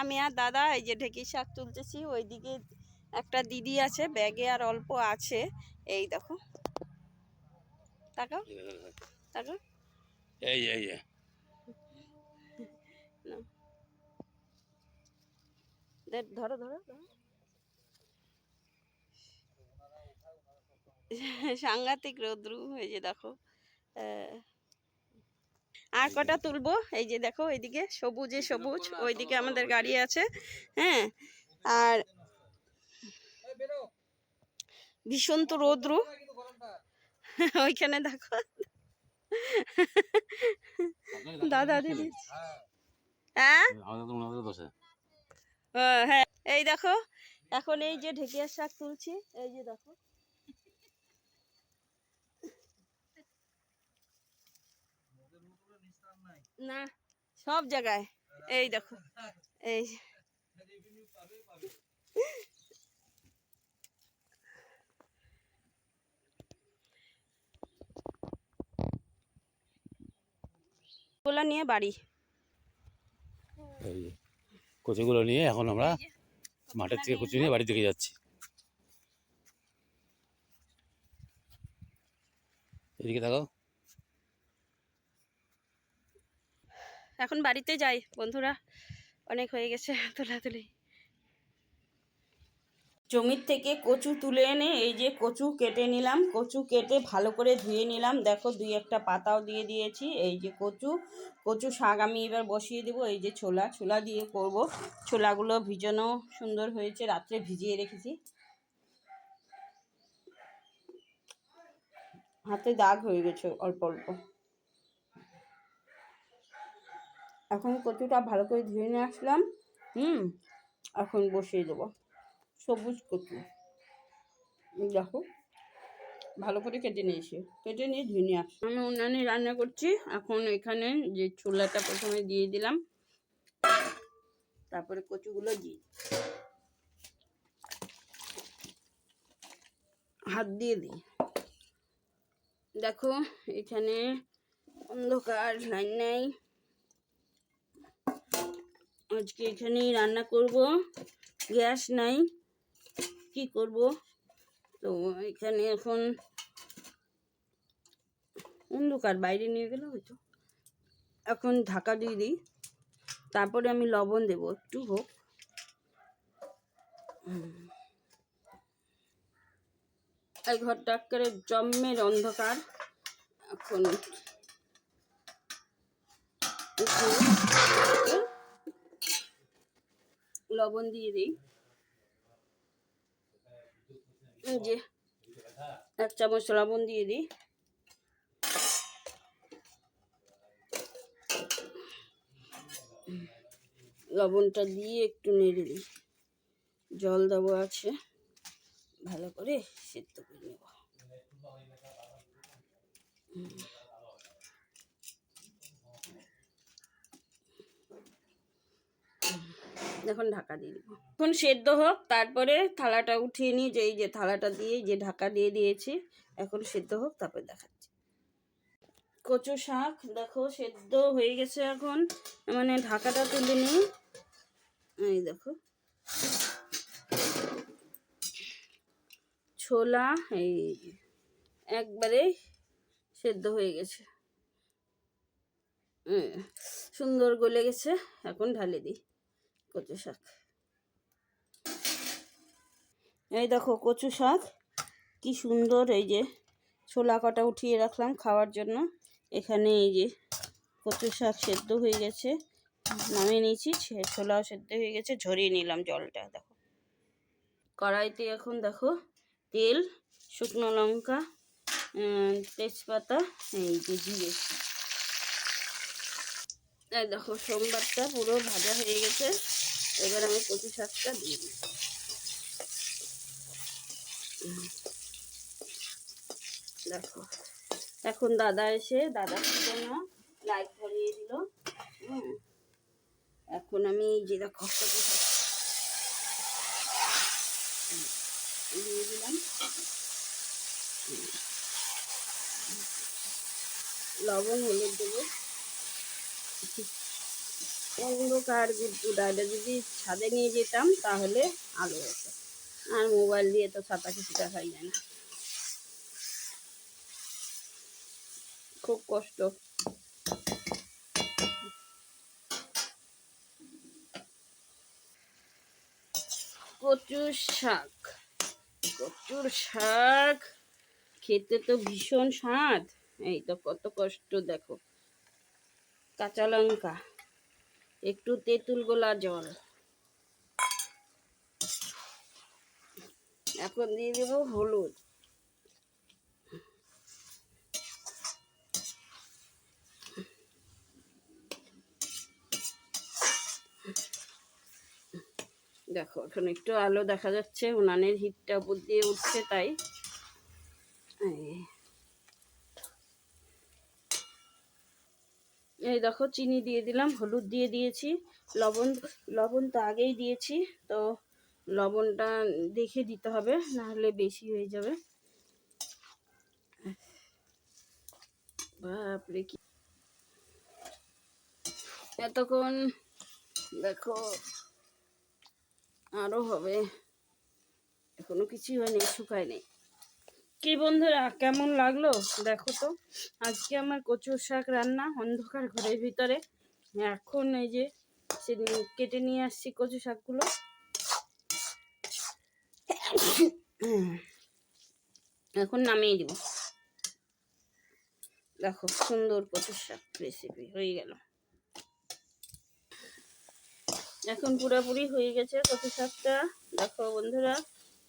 আমি আর দাদা এই যে ঢেঁকি শাক তুলতেছি ওইদিকে একটা দিদি আছে ব্যাগে আর অল্প আছে এই দেখো তাকাও তাকাও এই এই এই। নাও। দে, ধরো ধরো। সাংঘাতিক রৌদ্রু এই যে দেখো আহ, আর কটা তুলবো? এই যে দেখো এইদিকে সবুজে সবুজ ওইদিকে আমাদের গাড়ি আছে হ্যাঁ? আর ভীষণ তো রৌদ্রু। ওইখানে দেখো। দাদা দিদি হ্যাঁ। ও, হ্যাঁ। এই দেখো এখন এই যে ঢেকিয়ার শাক তুলছি এই যে দেখো। না সব জায়গায়। এই দেখো এই। যে। নিয়ে বাড়ি। এই কচুগুলো নিয়ে এখন আমরা মাঠের থেকে কচু নিয়ে থেকে যাচ্ছি। এদিকে তাকাও এখন বাড়িতে যাই, বন্ধুরা। অনেক হয়ে গেছে তোলাতুলি। জমির থেকে কচু তুলে এনে এই যে কচু কেটে নিলাম, কচু কেটে ভালো করে ধুয়ে নিলাম। দেখো, দুই একটা পাতাও দিয়ে দিয়েছি, এই যে কচু। কচু শাক আমি এবার বসিয়ে দেবো, এই যে ছোলা। ছোলা দিয়ে করব। ছোলাগুলো ভিজানো সুন্দর হয়েছে, রাত্রে ভিজিয়ে রেখেছি। হাতে দাগ হয়ে গেছে, অল্প অল্প। এখন কচুটা ভালো করে ধুয়ে নিয়ে আসলাম। হুম, এখন বসিয়ে দেবো। সবুজ কচু। দেখো, ভালো করে কেটে নিয়েছি। কেটে নিয়ে ধুয়ে নিয়ে আসলাম আমি উনানে রান্না করছি। এখন এখানে যে ছোলাটা প্রথমে দিয়ে দিলাম, তারপরে কচুগুলো দিই হাত দিয়ে দিই। দেখো, এখানে অন্ধকার, লাইন নেই। আজকে এখানেই রান্না করব। গ্যাস নাই। কি করব? তো এখানে এখন অন্ধকার, বাইরে নিয়ে গেলে হয়তো। এখন ঢাকা দিয়ে দিই। তারপরে আমি লবণ দেব, একটু হোক। এই ঘরটা করে জম্মের অন্ধকার। এখন লবণ দিয়ে দিই। যে, এক চামচ লবণ দিয়ে দিই। লবণটা দিয়ে একটু নেড়ে দিই। জল দেবো আছে। ভালো করে সেদ্ধ করে নেব। এখন ঢাকা দিয়ে দিব। এখন সেদ্ধ হোক, তারপরে থালাটা উঠিয়ে নিয়ে যে এই যে থালাটা দিয়ে, যে ঢাকা দিয়ে দিয়েছি, এখন সেদ্ধ হোক, তারপরে দেখাচ্ছি। কচু শাক, দেখো, সেদ্ধ হয়ে গেছে এখন। মানে ঢাকাটা তুলে নিই। এই দেখো। ছোলা, এই একবারে সেদ্ধ হয়ে গেছে। সুন্দর গলে গেছে, এখন ঢালে দিই। কচু শাক। এই দেখো কচু শাক, কি সুন্দর এই যে ছোলা কটা উঠিয়ে রাখলাম খাওয়ার জন্য। এখানে এই যে কচু শাক সেদ্ধ হয়ে গেছে, নামিয়ে নিয়েছি ছোলাও সেদ্ধ হয়ে গেছে, ঝরিয়ে নিলাম জলটা, দেখো। কড়াইতে এখন দেখো তেল, শুকনো লঙ্কা তেজপাতা, এই যে জিরে। দেখো সোমবারটা পুরো ভাজা হয়ে গেছে। এবার আমি কচু শাকটা দিয়ে দিই। দেখো, এখন দাদা এসে, দাদা না লাইট ধরিয়ে দিল? এখন আমি যে দেখো, কচু শাক। দিয়ে দিলাম। লবণ, হলুদ দেবো। অন্ধকার গুড্ডুটা এটা যদি ছাদে নিয়ে যেতাম, তাহলে আলো হতো। আর মোবাইল দিয়ে তো ছাতা কিছু দেখা যায় না। খুব কষ্ট। কচুর শাক। কচুর শাক খেতে তো ভীষণ স্বাদ। এই তো কত কষ্ট, দেখো। কাঁচা লঙ্কা। একটু তেঁতুল গোলা জল। এখন দিয়ে দেবো হলুদ। দেখো, এখন একটু আলো দেখা যাচ্ছে, উনানের হিটটা উপর দিয়ে উঠছে তাই। এই। দেখো, চিনি দিয়ে দিলাম, হলুদ দিয়ে দিয়েছি, লবণ লবণ তো আগেই দিয়েছি, তো লবণটা দেখে দিতে হবে না হলে বেশি হয়ে যাবে বাপরে কি এতক্ষণ দেখো আরও হবে, এখনও কিছুই হয়নি শুকায় নেই কি বন্ধুরা, কেমন লাগল? দেখো তো, আজকে আমার কচুর শাক রান্না, অন্ধকার ঘরের ভিতরে। এখন এই যে সেদিন কেটে নিয়ে আসছি কচু শাকগুলো। এখন নামিয়ে দিব। দেখো, সুন্দর কচুর শাক রেসিপি হয়ে গেল। এখন পুরোপুরি হয়ে গেছে কচু শাকটা। দেখো বন্ধুরা,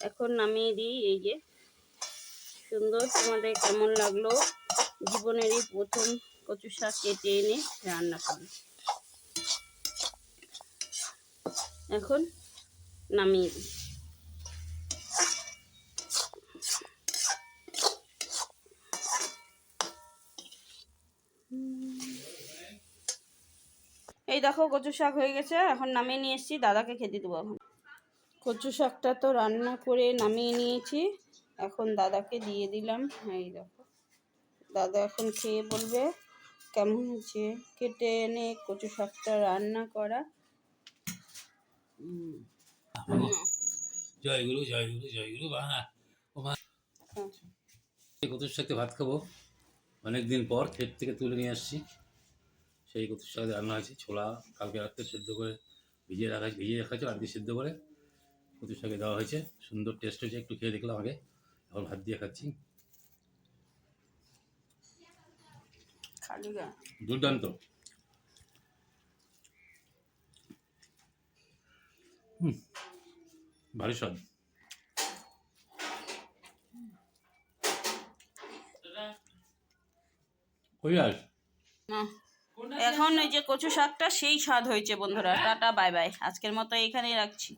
এখন নামিয়ে দিই, এই যে। সুন্দর। তোমাদের কেমন লাগল? জীবনেরই প্রথম কচু শাক কেটে এনে রান্না করলাম এখন নামিয়ে দিই। এই দেখো কচু শাক হয়ে গেছে, এখন নামিয়ে নিয়ে এসেছি। দাদাকে খেতে দেবো এখন। কচু শাকটা তো রান্না করে নামিয়ে নিয়েছি। এখন দাদাকে দিয়ে দিলাম। এই দেখো। দাদা এখন খেয়ে বলবে কেমন হয়েছে? কেটে এনে কচু শাকটা রান্না করা। উম, জয় গুরু জয় গুরু জয় গুরু বা ও মা। হ্যাঁ। কচুর সাথে ভাত খাব। অনেক দিন পর ক্ষেত থেকে তুলে নিয়ে আসছি। সেই কচুর সাথে রান্না হয়েছে। ছোলা কালকে রাত্রে সেদ্ধ করে ভিজিয়ে রাখা ভিজিয়ে রাখা হয়েছে আজকে সেদ্ধ করে কচুর শাকে দেওয়া হয়েছে। সুন্দর টেস্ট হয়েছে। একটু খেয়ে দেখলাম আগে। এখন ভাত দিয়ে খাচ্ছি। দুর্দান্ত। হুম ভারী স্বাদ। এখন ওই যে কচু শাকটা সেই স্বাদ হয়েছে বন্ধুরা। Tata bye bye. আজকের মতো এখানেই রাখছি।